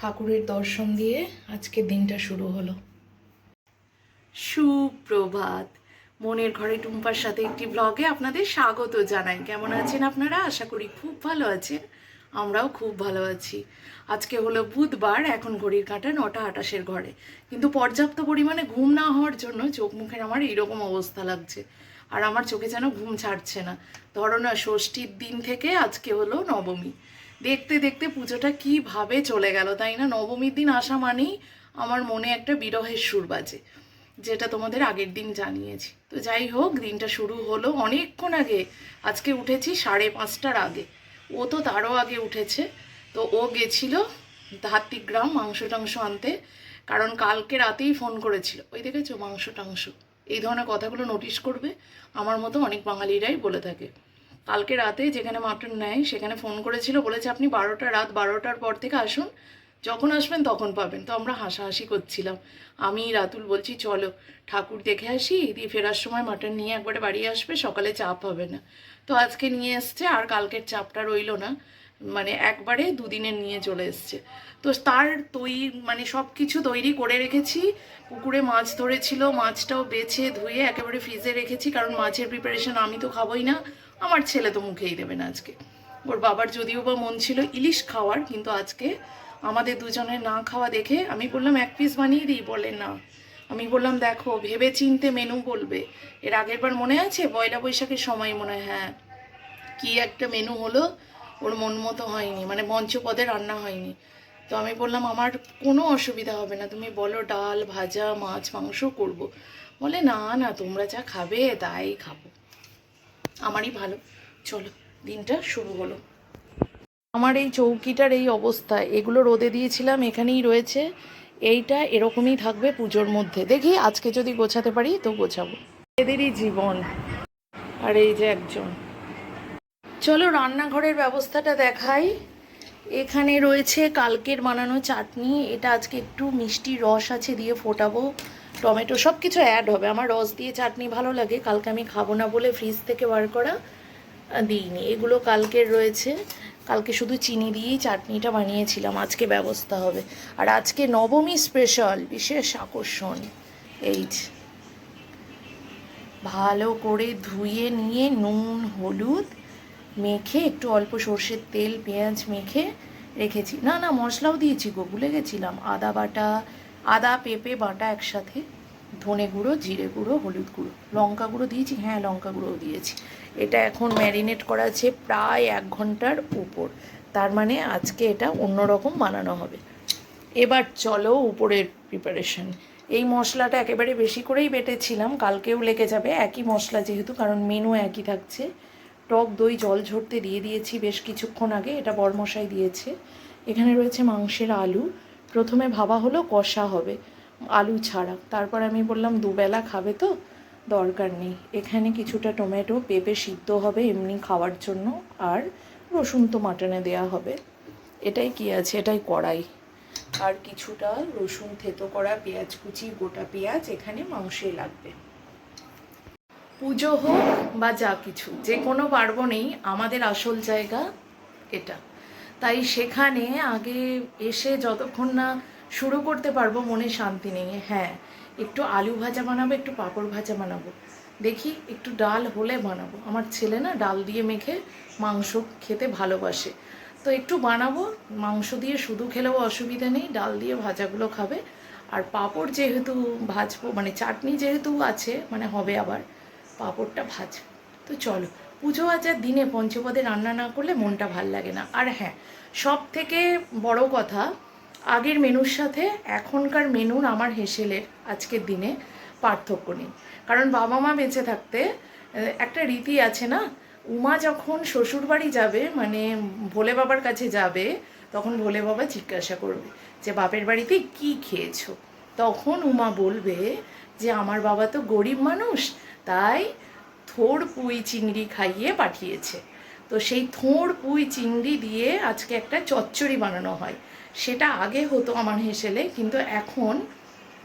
ঠাকুরের দর্শন দিয়ে আজকের দিনটা শুরু হলো। সুপ্রভাত। মনের ঘরে টুম্পার সাথে একটি ব্লগে আপনাদের স্বাগত জানাই। কেমন আছেন আপনারা? আশা করি খুব ভালো আছেন। আমরাও খুব ভালো আছি। আজকে হলো বুধবার, এখন ঘড়ির কাঁটা নটা আটাশের ঘরে। কিন্তু পর্যাপ্ত পরিমাণে ঘুম না হওয়ার জন্য চোখ মুখের আমার এইরকম অবস্থা লাগছে। আর আমার চোখে যেন ঘুম ছাড়ছে না। ধরো না, ষষ্ঠীর দিন থেকে আজকে হলো নবমী। দেখতে দেখতে পুজোটা কীভাবে চলে গেল, তাই না? নবমীর দিন আসা মানেই আমার মনে একটা বিরহের সুর বাজে, যেটা তোমাদের আগের দিন জানিয়েছি। তো যাই হোক, দিনটা শুরু হলো অনেকক্ষণ আগে। আজকে উঠেছি সাড়ে পাঁচটার আগে। ও তো তারও আগে উঠেছে। তো ও গেছিল গ্রাম মাংস টাংস আনতে, কারণ কালকে রাতেই ফোন করেছিল। ওই দেখেছ? মাংস টাংস। এই ধরনের কথাগুলো নোটিশ করবে। আমার মতো অনেক বাঙালিরাই বলে থাকে। কালকে রাতে যেখানে মাটন নেয়, সেখানে ফোন করেছিল, বলেছে আপনি বারোটা, রাত বারোটার পর থেকে আসুন। যখন আসবেন তখন পাবেন। তো আমরা হাসাহাসি করছিলাম। আমি, রাতুল বলছি, চলো, ঠাকুর দেখে আসি, দিয়ে ফেরার সময় মাটন নিয়ে একবারে বাড়ি আসবে, সকালে চাপ হবে না। তো আজকে নিয়ে এসছে, আর কালকের চাপটা রইল না। মানে একবারে দুদিনের নিয়ে চলে এসছে। তো তার তৈরি মানে সব কিছু তৈরি করে রেখেছি। পুকুরে মাছ ধরেছিল, মাছটাও বেছে ধুয়ে একেবারে ফ্রিজে রেখেছি, কারণ মাছের প্রিপারেশন আমি তো খাবোই না। আমার ছেলে তো মুখেই দেবে না আজকে। ওর বাবার যদিও বা মন ছিল ইলিশ খাওয়ার, কিন্তু আজকে আমাদের দুজনের না খাওয়া দেখে আমি বললাম, এক পিস বানিয়ে দিই। বলে না। আমি বললাম, দেখো ভেবে চিনতে মেনু বলবে। এর আগের বার মনে আছে? পয়লা বৈশাখের সময় মনে হয় হ্যাঁ। কি একটা মেনু হলো, ওর মন মতো হয়নি মানে মঞ্চপদে রান্না হয়নি। তো আমি বললাম, আমার কোনো অসুবিধা হবে না, তুমি বলো, ডাল, ভাজা, মাছ, মাংস করব। বলে, না না, তোমরা যা খাবে, তাই খাব। আমারই ভালো। চলো, দিনটা শুরু হলো। আমার এই চৌকিটার এই অবস্থা, এগুলো রোদে দিয়েছিলাম, এখানেই রয়েছে। এইটা এরকমই থাকবে পুজোর মধ্যে। দেখি, আজকে যদি গোছাতে পারি তো গোছাবো। এদেরই জীবন, আর এই যে একজন। চলো, রান্নাঘরের ব্যবস্থাটা দেখাই। এখানে রয়েছে কালকের বানানো চাটনি। এটা আজকে একটু মিষ্টি রস আছে দিয়ে ফোটাবো। টমেটো সব কিছু অ্যাড হবে। আমার রস দিয়ে চাটনি ভালো লাগে, কালকে আমি খাব না বলে ফ্রিজ থেকে বার করা দিইনি। এগুলো কালকের রয়েছে। কালকে শুধু চিনি দিয়েই চাটনিটা বানিয়েছিলাম, আজকে ব্যবস্থা হবে। আর আজকে নবমী স্পেশাল বিশেষ আকর্ষণ। এই ভালো করে ধুয়ে নিয়ে নুন, হলুদ মেখে, একটু অল্প সর্ষের তেল, পেঁয়াজ মেখে রেখেছি। না না, মশলাও দিয়েছি গো, ভুলে গেছিলাম। আদা বাটা, আদা, পেঁপে, বাটা একসাথে। ধনে গুঁড়ো, জিরে গুঁড়ো, হলুদ গুঁড়ো। লঙ্কা গুঁড়ো দিয়েছি? হ্যাঁ লঙ্কা গুঁড়োও দিয়েছি। এটা এখন ম্যারিনেট করা আছে প্রায় এক ঘণ্টার উপর। তার মানে আজকে এটা অন্যরকম বানানো হবে। এবার চলো উপরের প্রিপারেশন এই মশলাটা একেবারে বেশি করেই বেটেছিলাম, কালকেও লেগে যাবে একই মশলা যেহেতু, কারণ মেনু একই থাকছে। টক, দই, জল ঝরতে দিয়ে দিয়েছি বেশ কিছুক্ষণ আগে, এটা বরমশাই দিয়েছে। এখানে রয়েছে মাংসের আলু। প্রথমে ভাবা হলো কষা হবে। আলু ছাড়া। তারপর আমি বললাম, দুবেলা খাবে তো? দরকার নেই। এখানে কিছুটা টমেটো পেঁপে সিদ্ধ হবে এমনি খাওয়ার জন্য, আর রসুন তো মাটনে দেওয়া হবে। এটাই কি আছে? এটাই কড়াই। আর কিছুটা রসুন থেতো করা পেঁয়াজ কুচি, গোটা পেঁয়াজ এখানে মাংসে লাগবে। পুজো হোক বা যা কিছু, যে কোনো পার্বণেই আমাদের আসল জায়গা এটা। তাই সেখানে আগে এসে যতক্ষণ না শুরু করতে পারব মনে শান্তি নেই। হ্যাঁ একটু আলু ভাজা বানাবো, একটু পাঁপড় ভাজা বানাবো। দেখি একটু ডাল হলে বানাবো। আমার ছেলে না ডাল দিয়ে মেখে মাংস খেতে ভালোবাসে। তো একটু বানাবো, মাংস দিয়ে শুধু খেলেও অসুবিধা নেই, ডাল দিয়ে ভাজাগুলো খাবে। আর পাঁপড় যেহেতু ভাজবো মানে চাটনি যেহেতু আছে মানে হবে আবার, পাঁপড়টা ভাজ তো চলো, পুজো আচার দিনে পঞ্চপদে রান্না না করলে মনটা ভালো লাগে না। আর হ্যাঁ সব থেকে বড় কথা আগের মেনুর সাথে এখনকার মেনুর আমার হেসেলের আজকের দিনে পার্থক্য নেই। কারণ বাবা মা বেঁচে থাকতে একটা রীতি আছে না, উমা যখন শ্বশুর বাড়ি যাবে মানে ভোলে বাবার কাছে যাবে, তখন ভোলে বাবা জিজ্ঞাসা করবে যে, বাপের বাড়িতে কি খেয়েছো? তখন উমা বলবে যে, আমার বাবা তো গরিব মানুষ, তাই থোড় পুঁই চিংড়ি খাইয়ে পাঠিয়েছে। তো সেই থোড় পুঁই চিংড়ি দিয়ে আজকে একটা চচ্চড়ি বানানো হয়। সেটা আগে হতো আমার হেসেলে, কিন্তু এখন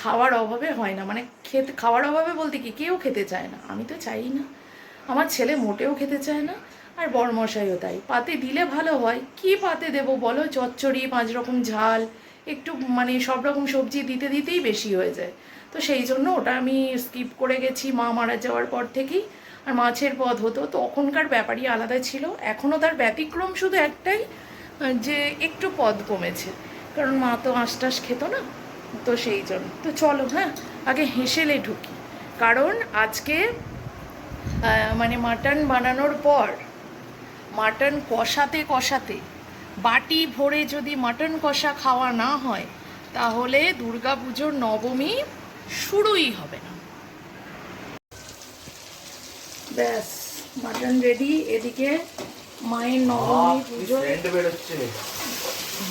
খাওয়ার অভাবে হয় না। মানে খেতে, খাওয়ার অভাবে বলতে কি, কেউ খেতে চায় না। আমি তো চাই না। আমার ছেলে মোটেও খেতে চায় না, আর বরমশাইও তাই। পাতে দিলে ভালো হয়। কি পাতে দেবো বলো? চচ্চড়ি, পাঁচ রকম ঝাল, একটু মানে সব রকম সবজি দিতে দিতেই বেশি হয়ে যায়। তো সেই জন্য ওটা আমি স্কিপ করে গেছি মা মারা যাওয়ার পর থেকেই। আর মাছের পদ হতো। তো তখনকার ব্যাপারই আলাদা ছিল। এখনও তার ব্যতিক্রম শুধু একটাই যে একটু পদ কমেছে। কারণ মা তো আঁশ টাশ খেত না, তো সেই জন্য। তো চলো হ্যাঁ আগে হেসেলে ঢুকি। কারণ আজকে মানে মাটন বানানোর পর, মাটন কষাতে কষাতে, বাটি ভরে যদি মাটন কষা খাওয়া না হয়, তাহলে দুর্গাপুজোর নবমী শুরুই হবে না। ব্যাস, মাটন রেডি এদিকে মায়ের নবমী পুজো।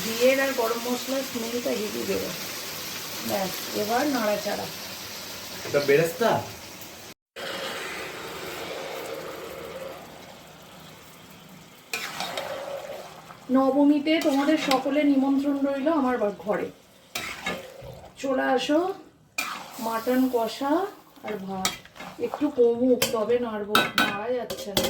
বিয়ের আর গরম মশলার স্মেলটা হেভি বেরোয়। ব্যাস এবার নাড়াচাড়া। এটা বেরেস্তা? নবমীতে তোমাদের সকলের নিমন্ত্রণ রইল আমার ঘরে। চলে আসো মাটন কষা আর ভাত। একটু কমুক তবে নাড়বো। নাড়া যাচ্ছে না।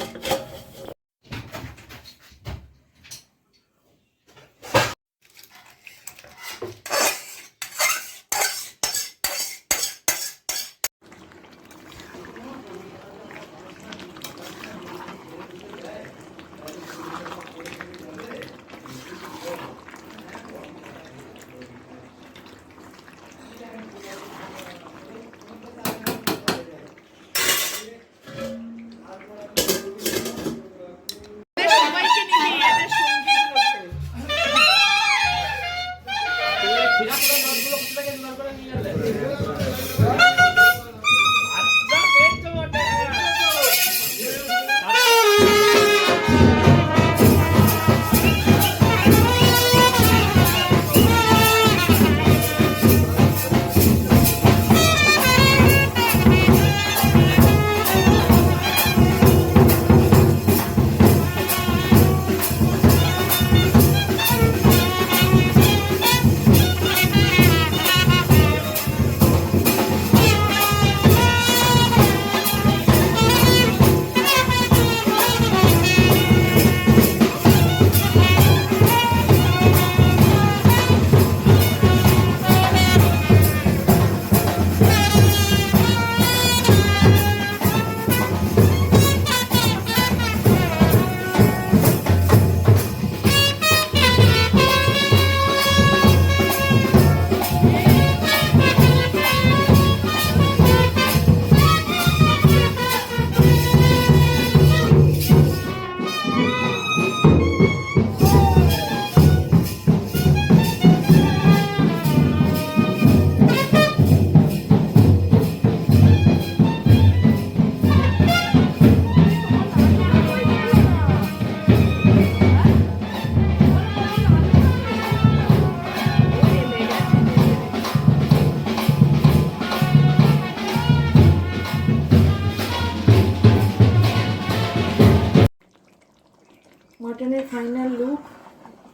ফাইনাল লুক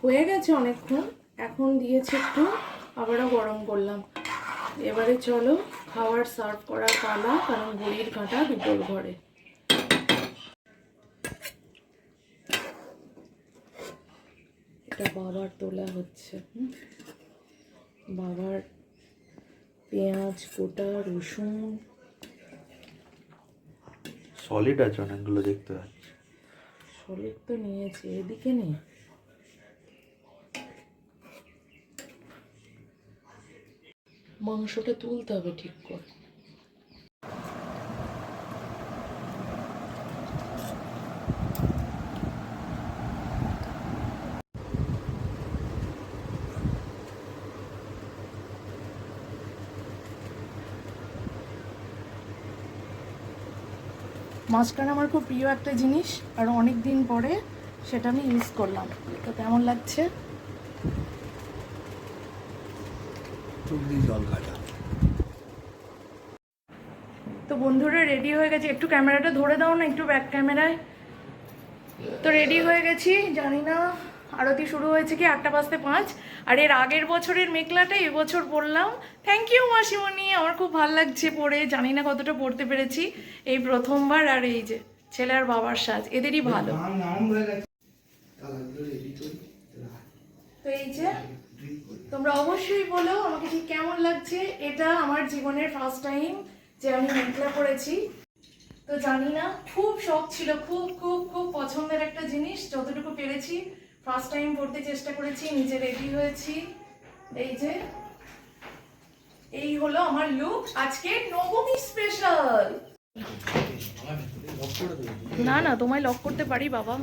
হয়ে গেছে অনেকক্ষণ। এখন দিয়েছে একটু, আবারও গরম করলাম। এবারে চলো খাবার সার্ভ করার পালা, কারণ ঘড়ির কাঁটা দুটোর ঘরে। এটা বাবার তোলা হচ্ছে। বাবার পেঁয়াজ কোটা রসুন। সলিড আছে অনেকগুলো দেখতে পাচ্ছি। সলিড তো নিয়েছি এদিকে নেই মাংসটা তুলতে হবে ঠিক করে। মাঝখান আমার খুব প্রিয় একটা জিনিস আর অনেক দিন পরে সেটা আমি ইউজ করলাম। তো কেমন লাগছে? তো বন্ধুরা রেডি হয়ে গেছে। একটু ক্যামেরাটা ধরে দাও না একটু ব্যাক ক্যামেরায়। তো রেডি হয়ে গেছি জানি না আরতি শুরু হয়েছে কি আটটা বাজতে পাঁচ। আর এর আগের বছরের মেঘলাটা এবছর পড়লাম। থ্যাংক ইউ মাসিমণি আমার খুব ভালো লাগছে পড়ে। জানি না কতটা পড়তে পেরেছি এই প্রথমবার আর এই যে ছেলে আর বাবার সাজ এদেরই ভালো। তো এই যে তোমরা অবশ্যই বলো আমাকে ঠিক কেমন লাগছে। এটা আমার জীবনের ফার্স্ট টাইম যে আমি মেঘলা পরেছি তো জানি না খুব শখ ছিল খুব খুব খুব পছন্দের একটা জিনিস যতটুকু পেরেছি। ফার্স্ট টাইম পড়তে চেষ্টা করেছি নিজে রেডি হয়েছি। এই যে, এই হলো আমার লুক আজকে নবমী স্পেশাল না না, তোমায় লক করতে পারি, বাবা।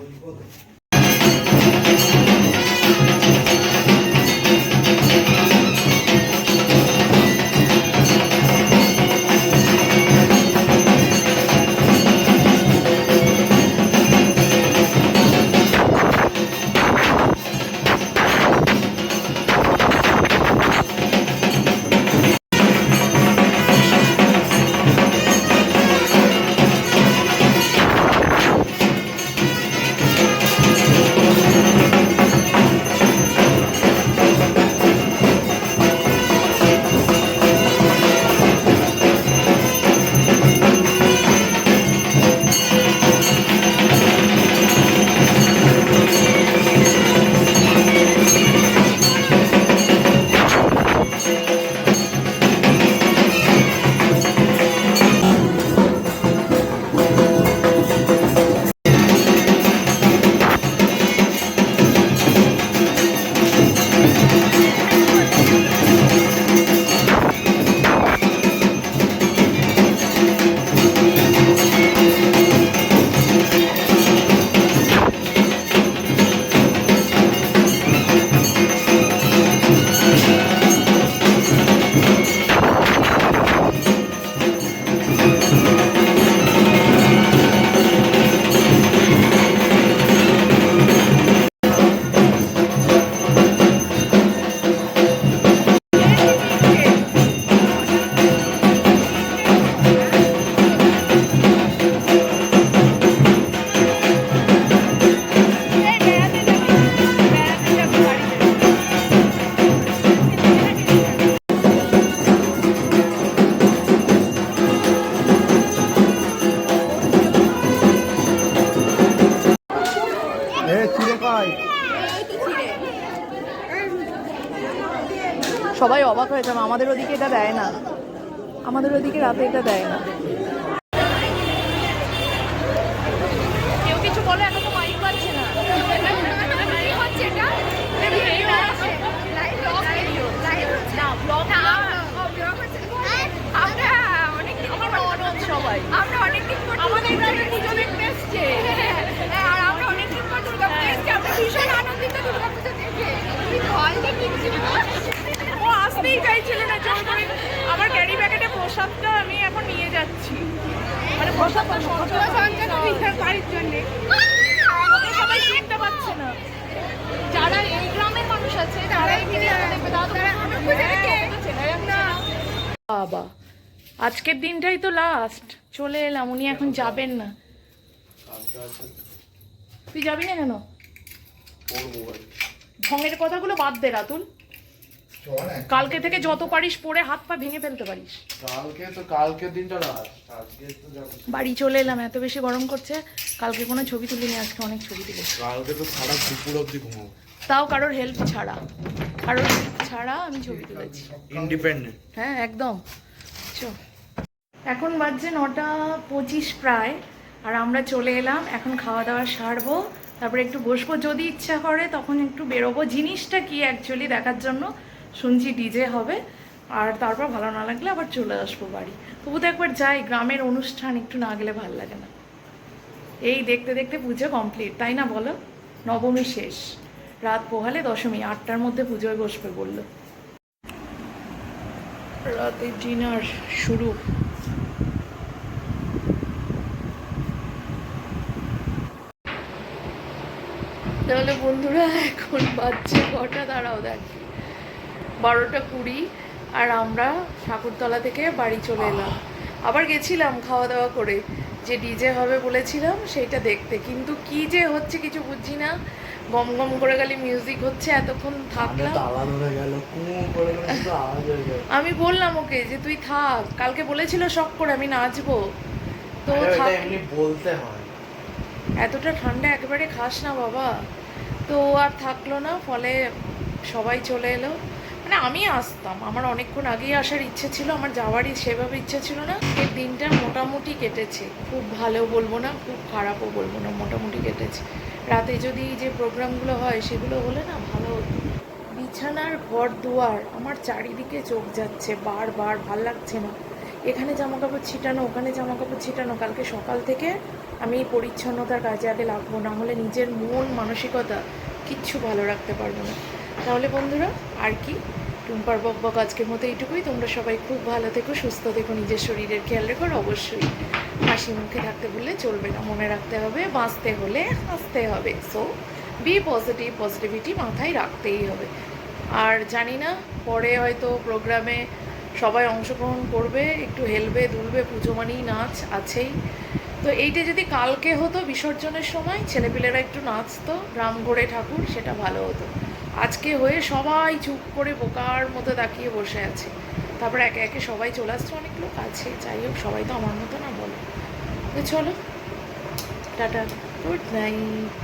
হয়ে যাবে। আমাদের ওদিকে এটা দেয় না। আমাদের ওদিকে রাতে এটা দেয় না কেউ কিছু বলে এখন তো মাইক পাচ্ছে না না ব্লগ আমার ননদ সবাই আমরা অনেকদিন পর আমাদের গ্রামে পুজো দেখতে এসছে হ্যাঁ, আর আমরা অনেকদিন পর দুর্গাপুজো এসেছি আমরা ভীষণ আনন্দিত দুর্গাপুজো দেখে কি ভয় দেখিয়েছিল ও আসতেই চাইছিল না জোর করে আমার ক্যারি প্যাকেটে প্রসাদটা আমি এখন নিয়ে যাচ্ছি মানে প্রসাদটা সঞ্চয় বাড়ির জন্য ওকে সবাই চিনতে পারছে না যারা এই গ্রামের মানুষ আছে দেখবে তারা বাবা আজকের দিনটাই তো লাস্ট চলে এলাম উনি এখন যাবেন না। তুই যাবি না কেন? ঢঙের কথাগুলো বাদ দে রাতুল। কালকে থেকে যত পারিস পরে হাত পা ভেঙে ফেলতে পারিস। কালকে তো কালকের দিনটা লাস্ট আজকে তো যাব। বাড়ি চলে এলাম এত বেশি গরম করছে কালকে কোনো ছবি তুলিনি আজকে অনেক ছবি তুলেছি। কালকে তো সারা দুপুর অবধি ঘুমাবো। তাও কারোর হেল্প ছাড়া কারোর হেল্প ছাড়া আমি ছবি তুলেছি। ইন্ডিপেন্ডেন্ট হ্যাঁ একদম। চো এখন বাজছে নটা পঁচিশ প্রায় আর আমরা চলে এলাম এখন খাওয়া দাওয়া সারবো তারপরে একটু বসবো যদি ইচ্ছা করে তখন একটু বেরোবো। জিনিসটা কি অ্যাকচুয়ালি দেখার জন্য? শুনছি ডিজে হবে, আর তারপর ভালো না লাগলে আবার চলে আসব বাড়ি। তবু তো একবার যাই, গ্রামের অনুষ্ঠান একটু না গেলে ভালো লাগে না। এই দেখতে দেখতে পুজো কমপ্লিট তাই না বলো? নবমী শেষ। রাত পোহালে দশমী, আটটার মধ্যে পুজোয় বসবে বলল। রাতে ডিনার শুরু। তাহলে বন্ধুরা, এখন বাচ্চা কটা দাঁড়াও দেখ। বারোটা কুড়ি আর আমরা ঠাকুরতলা থেকে বাড়ি চলে এলাম। আবার গেছিলাম খাওয়া দাওয়া করে। যে ডিজে হবে বলেছিলাম সেইটা দেখতে। কিন্তু কি যে হচ্ছে কিছু বুঝছি না। গম গম করে গেলে মিউজিক হচ্ছে এতক্ষণ থাকলাম। আমি বললাম ওকে যে তুই থাক কালকে বলেছিল শখ করে আমি নাচবো। তো বলতে হয়। এতটা ঠান্ডা একেবারে খাস না বাবা। তো আর থাকল না ফলে সবাই চলে এলো। মানে আমি আসতাম। আমার অনেকক্ষণ আগেই আসার ইচ্ছে ছিল, আমার যাওয়ারই সেভাবে ইচ্ছে ছিল না। এই দিনটা মোটামুটি কেটেছে। খুব ভালো বলব না, খুব খারাপও বলব না, মোটামুটি কেটেছে। রাতে যদি যে প্রোগ্রামগুলো হয়, সেগুলো হলে না ভালো হতো। বিছানার ঘর দুয়ার, আমার চারিদিকে চোখ যাচ্ছে বারবার ভালো লাগছে না। এখানে জামা কাপড় ছিটানো, ওখানে জামা কাপড় ছিটানো, কালকে সকাল থেকে আমি পরিচ্ছন্নতার কাজে আগে লাগবো, না হলে নিজের মন, মানসিকতা কিচ্ছু ভালো রাখতে পারব না। তাহলে বন্ধুরা, আর কি? টুম্পার বক বক আজকের মতো এইটুকুই। তোমরা সবাই খুব ভালো থেকো, সুস্থ থেকো, নিজের শরীরের খেয়াল রেখো অবশ্যই হাসি মুখে থাকতে বললে চলবে না, মনে রাখতে হবে, বাঁচতে হলে হাসতে হবে। সো বি পজিটিভ পজিটিভিটি মাথায় রাখতেই হবে। আর জানি না, পরে হয়তো প্রোগ্রামে সবাই অংশগ্রহণ করবে, একটু হেলবে, দুলবে, পুজো মানেই নাচ আছেই। তো এইটা যদি কালকে হতো বিসর্জনের সময়, ছেলেপিলেরা একটু নাচতো রাম ঘোরে ঠাকুর, সেটা ভালো হতো। আজকে হয়ে সবাই চুপ করে বোকার মতো তাকিয়ে বসে আছে। তারপরে একে একে সবাই চলে আসছে অনেক লোক আছে। যাই হোক, সবাই তো আমার মতো না বলো। তো চলো, টাটা গুড নাইট